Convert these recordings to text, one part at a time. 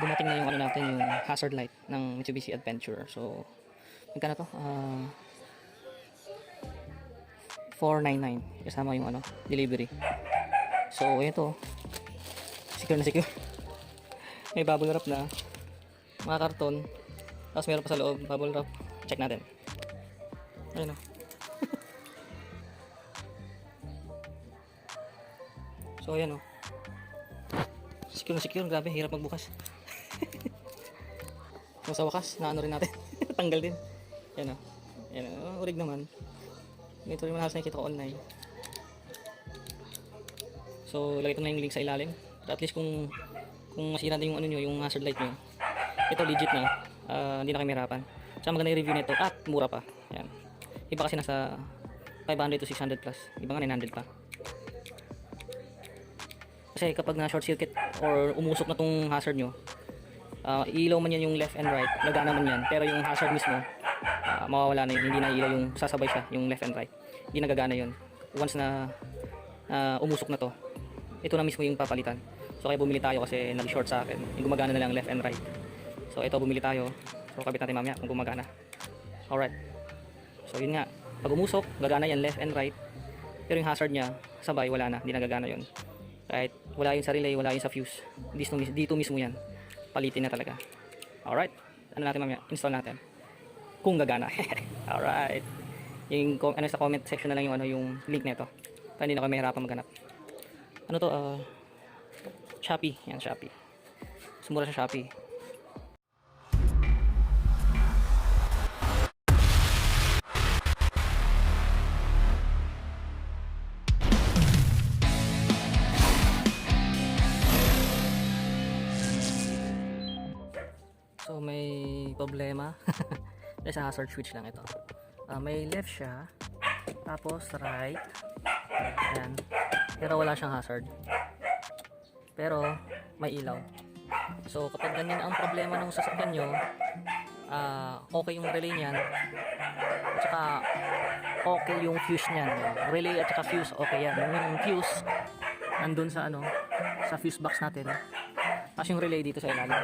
dumating na yung ano natin, yung hazard light ng Mitsubishi Adventurer. So, magkano to? Ah, 499 kasama yung ano, delivery. So, ito. Secure na secure. May bubble wrap na. Mga karton. Tapos meron pa sa loob, bubble wrap. Check natin. Ayun o. so, ayan o. Secure na secure. Grabe, hirap magbukas. so, sa wakas, naano rin natin. Tanggal din. Yan o. Yan o. Urig naman. Ito rin halos nakikita ko online. So, lagay ko na yung link sa ilalim. At least kung kung masira na yung ano nyo, yung hazard light nyo. Ito legit na. Ah, hindi na kayo mahirapan. Tsaka maganda yung review nito. At mura pa. Yan. Iba kasi nasa 500 to 600 plus. Iba nga 900 pa. Kasi kapag na short circuit or umusok na tong hazard nyo, ah, ilaw man yan yung left and right, nagana man yan. Pero yung hazard mismo, ah, mawawala na yun. Hindi na ilaw yung sasabay siya, yung left and right. Hindi nagagana yun. Once na ah, umusok na to, ito na mismo yung papalitan. So kaya bumili tayo kasi nag-short sa akin. Yung gumagana na lang left and right. So ito bumili tayo. So kabit natin mamaya kung gumagana. Alright. So yun nga. Pag umusok, gagana yan left and right. Pero yung hazard niya, sabay, wala na. Hindi nagagana yun. Kahit wala yun sa relay, wala yun sa fuse. Dito, dito mismo yan. Palitin na talaga. Alright. Ano natin mamaya? Install natin. Kung gagana. Alright. Yung ano sa comment section na lang yung ano yung link nito. Para hindi na kayo mahirapan maghanap. Ano to? Uh, Shopee. Yan, Shopee. Sumura sa Shopee. Problema. Dahil sa hazard switch lang ito. Ah, may left siya. Tapos right. Ayan. Pero wala siyang hazard. Pero may ilaw. So kapag ganyan ang problema ng sasakyan nyo, ah, okay yung relay niyan. At saka okay yung fuse niyan. Relay at saka fuse, okay yan. Yung fuse, nandun sa ano, sa fuse box natin. Tapos yung relay dito sa ilalim.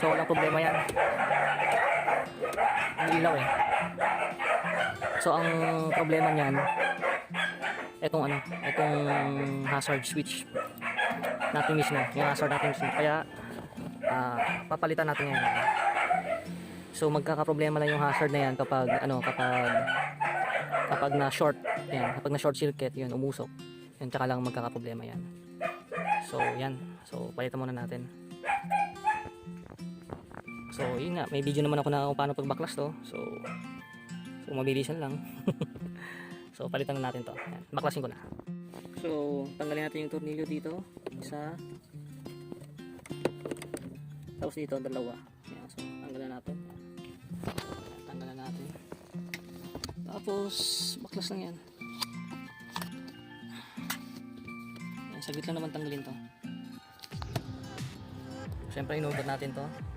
So walang problema yan. Ang ilaw eh. So ang problema niyan, etong ano, etong hazard switch natin mismo, yung hazard natin mismo. Kaya ah, papalitan natin yan. So magkakaproblema lang yung hazard na yan kapag ano, kapag kapag na short, yan, kapag na short circuit, yun umusok. Yan tsaka lang magkakaproblema yan. So yan. So palitan muna natin. So, yun nga, may video naman ako na kung paano pagbaklas to. So, so mabilisan lang. so, palitan na natin to. Ayan, baklasin ko na. So, tanggalin natin yung tornilyo dito. Isa. Tapos dito, dalawa. Ayan, so, tanggalan natin. Ayan, tanggalan natin. Tapos, baklas lang yan. Ayan, saglit lang naman tanggalin to. Siyempre, inugot natin to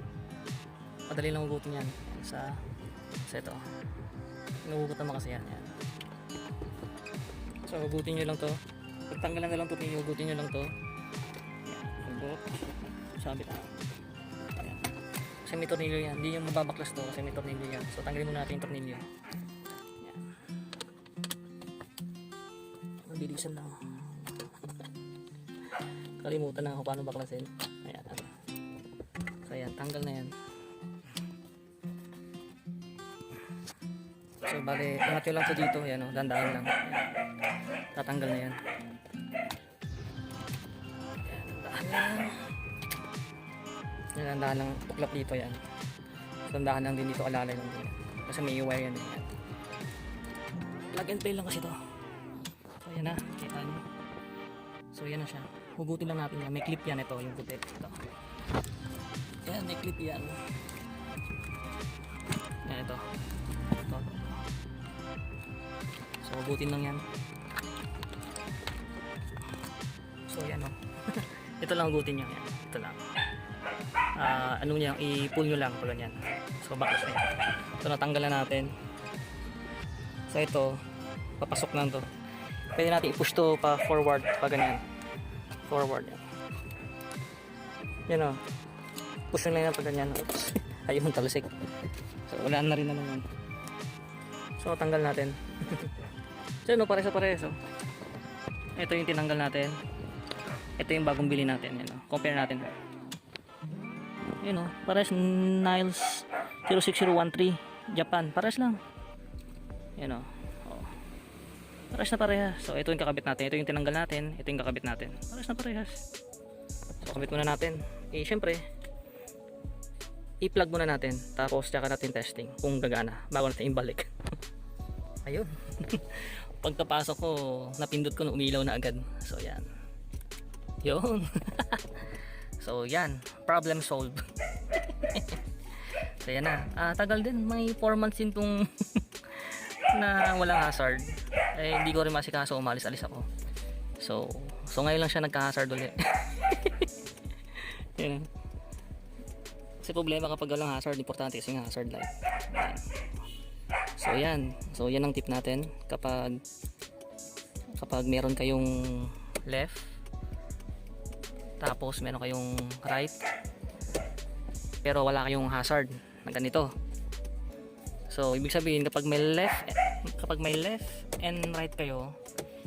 madali lang hugutin yan. Sa sa ito. Inuhugot naman kasi yan, yan. so hugutin nyo lang to. Pagtanggalan na lang to hugutin nyo lang to. Yan hugot sabi na. Yan. Kasi may tornilyo yan. Hindi yung mababaklas to kasi may tornilyo yan. So tanggalin muna natin yung tornilyo yan. Mabilisan lang. Kalimutan na ako paano baklasin. Ayan. So ayan. Tanggal na yan So, bali, angat nyo lang to dito. Yan o, dandaan lang. Tatanggal na yan. Yan, dandahan lang. Tuklap dito yan. So, dandahan lang din dito alalay lang din. Kasi may wire yan. Yan. Plug and play lang kasi to. So, yan na. Kita nyo. So, yan na siya. Hugutin lang natin yan. May clip yan ito. Yung puti. Ito. Yan, may clip yan. Yan. Ito. So, hugutin lang yan. So, yan o. Ito lang hugutin nyo. Yan. Ito lang. Ah, ano niya, i-pull nyo lang. Pull yan. So, baklas na yan. So, natanggalan natin. So, ito, papasok lang to. Pwede natin i-push to pa forward, pa ganyan. Forward yan. Yan o. push nyo lang yan pag ganyan. Ayun, talsik. So, wala na rin na naman. So, tanggal natin. so, no, pares sa pares. Oh. Ito yung tinanggal natin. Ito yung bagong bili natin. Yan, oh. Compare natin. Yun oh, pares Niles 06013 Japan. Pares lang. Yan oh. oh. Pares na parehas. So, ito yung kakabit natin. Ito yung tinanggal natin. Ito yung kakabit natin. Pares na parehas. So, kabit muna natin. Eh, syempre, i-plug muna natin. Tapos, tsaka natin testing kung gagana. Bago natin ibalik. Ayun. Pagkapasok ko, napindot ko na umilaw na agad. So, yan. Yun. so, yan. Problem solved. so, yan na. Ah, tagal din. May 4 months din tong na walang hazard. Eh, hindi ko rin masikaso. Umalis-alis ako. So, so ngayon lang siya nagka-hazard ulit. yan. Kasi problema kapag walang hazard, importante kasi nga hazard light. Yan. So yan. So yan ang tip natin kapag kapag meron kayong left tapos meron kayong right pero wala kayong hazard na ganito. So ibig sabihin kapag may left kapag may left and right kayo,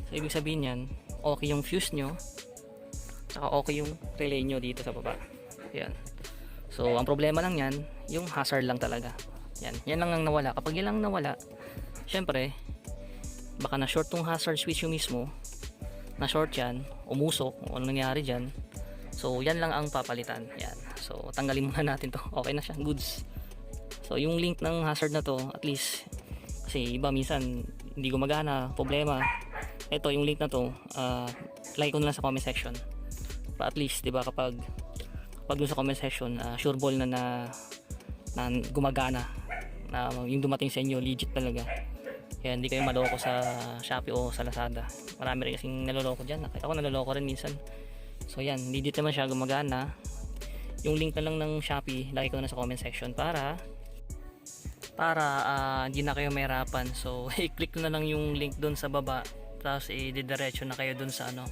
so ibig sabihin yan, okay yung fuse nyo saka okay yung relay nyo dito sa baba. Yan. So ang problema lang yan, yung hazard lang talaga. Yan, yan lang ang nawala. Kapag yan lang nawala, syempre, baka na short tong hazard switch yung mismo, na short yan, umusok, kung ano nangyari dyan. So, yan lang ang papalitan. Yan. So, tanggalin muna natin to. Okay na siya. Goods. So, yung link ng hazard na to, at least, kasi iba minsan, hindi gumagana, problema. Ito, yung link na to, uh, like ko na lang sa comment section. Pa at least, di ba, kapag pag dun sa comment section, uh, sure ball na na, na gumagana na yung dumating sa inyo legit talaga. Kaya hindi kayo maloko sa Shopee o sa Lazada. Marami rin kasing naloloko dyan. Ako naloloko rin minsan. So yan. Legit naman siya gumagana. Yung link na lang ng Shopee lagi ko na sa comment section para para ah, hindi na kayo mahirapan. So i-click na lang yung link doon sa baba. Tapos i-diretso na kayo doon sa ano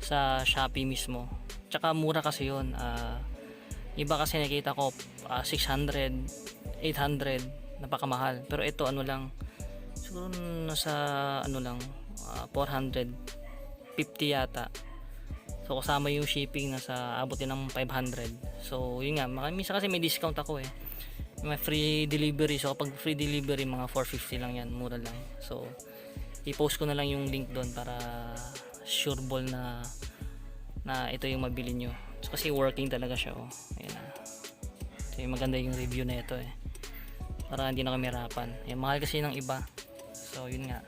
sa Shopee mismo. Tsaka mura kasi yun. Ah, iba kasi nakita ko ah, 600 800 napakamahal. Pero ito ano lang siguro nasa ano lang ah, 450 yata. So kasama yung shipping nasa abot din ng 500 so yun nga minsan kasi may discount ako eh. May free delivery. So kapag free delivery mga 450 lang yan mura lang. So i-post ko na lang yung link doon para sure ball na na ito yung mabili nyo. So, kasi working talaga siya oh. Ayan. So maganda yung review na ito eh para hindi na kami hirapan yung mahal kasi ng iba. So yun nga.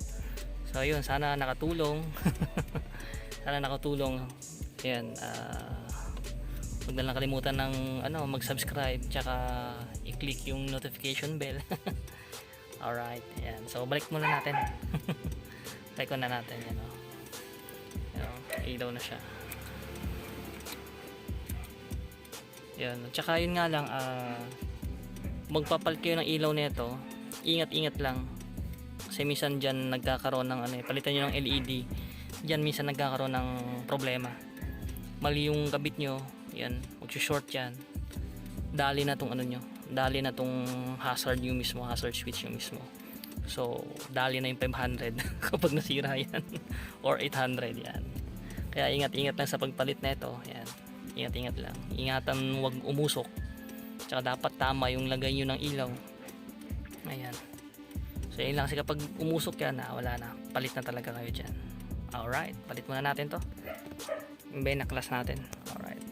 So yun sana nakatulong. Sana nakatulong. Yan ah huwag na lang kalimutan ng ano mag-subscribe tsaka i-click yung notification bell. Alright yan. So balik muna natin. Balik muna natin yan o ilaw na siya. Yan tsaka yun nga lang ah magpapalit kayo ng ilaw nito. Ingat-ingat lang. Kasi minsan dyan nagkakaroon ng ano eh, palitan nyo ng LED dyan minsan nagkakaroon ng problema. Mali yung kabit nyo yan magsushort yan. Dali na tong ano nyo dali na tong hazard yung mismo hazard switch yung mismo. So dali na yung 500 kapag nasira yan. Or 800 yan. Kaya ingat-ingat lang sa pagpalit na ito yan. Ingat-ingat lang. Ingatan wag umusok tsaka dapat tama yung lagay nyo ng ilaw. Ayan. So yun lang. Kasi kapag umusok yan na wala na. Palit na talaga kayo dyan. Alright. Palit muna natin to. Yung ba yung naklas natin. Alright.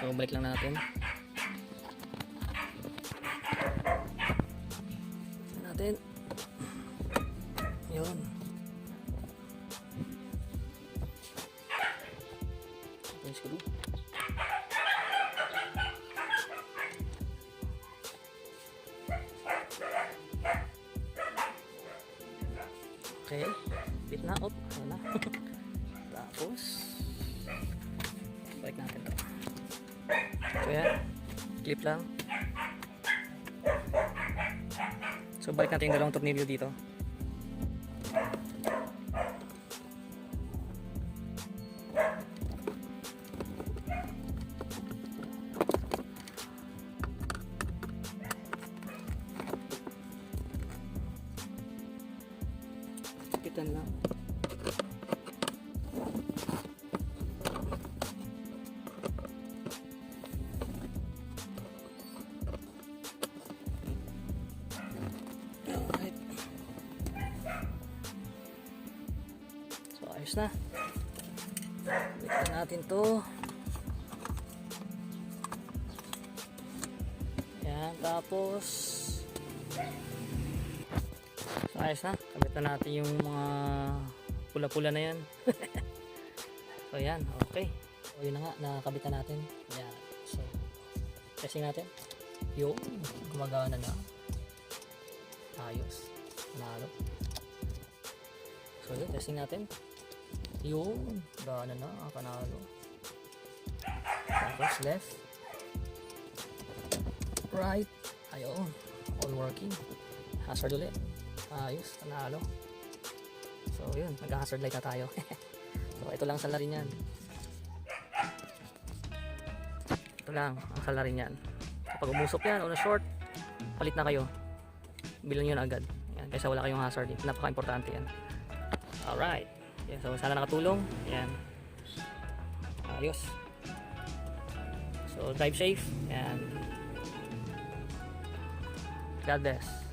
So balik lang natin na, op, na. Tapos, balik natin to. Yan, clip lang. So balik natin yung dalawang tornilyo dito. Na. Bigyan natin to. Yan, tapos So, ayos na. Kabit na natin yung mga pula-pula na yan. so, yan. Okay. So, yun na nga. Nakakabit na natin. Yan. So, testing natin. Yung gumagana na. Ayos. Panalo. So, yun. Testing natin. Yun. Gana na. Panalo. Tapos left. Right. Ayun. All working. Hazard ulit. Ayos. Panalo. So, yun. Nag-hazard light na tayo. so, ito lang sa lari niyan. Ito lang ang salary niyan. Kapag umusok yan o na short, palit na kayo. Bilang yun agad. Yan, kaysa wala kayong hazard. Eh. Napaka-importante yan. Alright. Yan, so sana nakatulong. Yan. Ayos. So drive safe and God bless.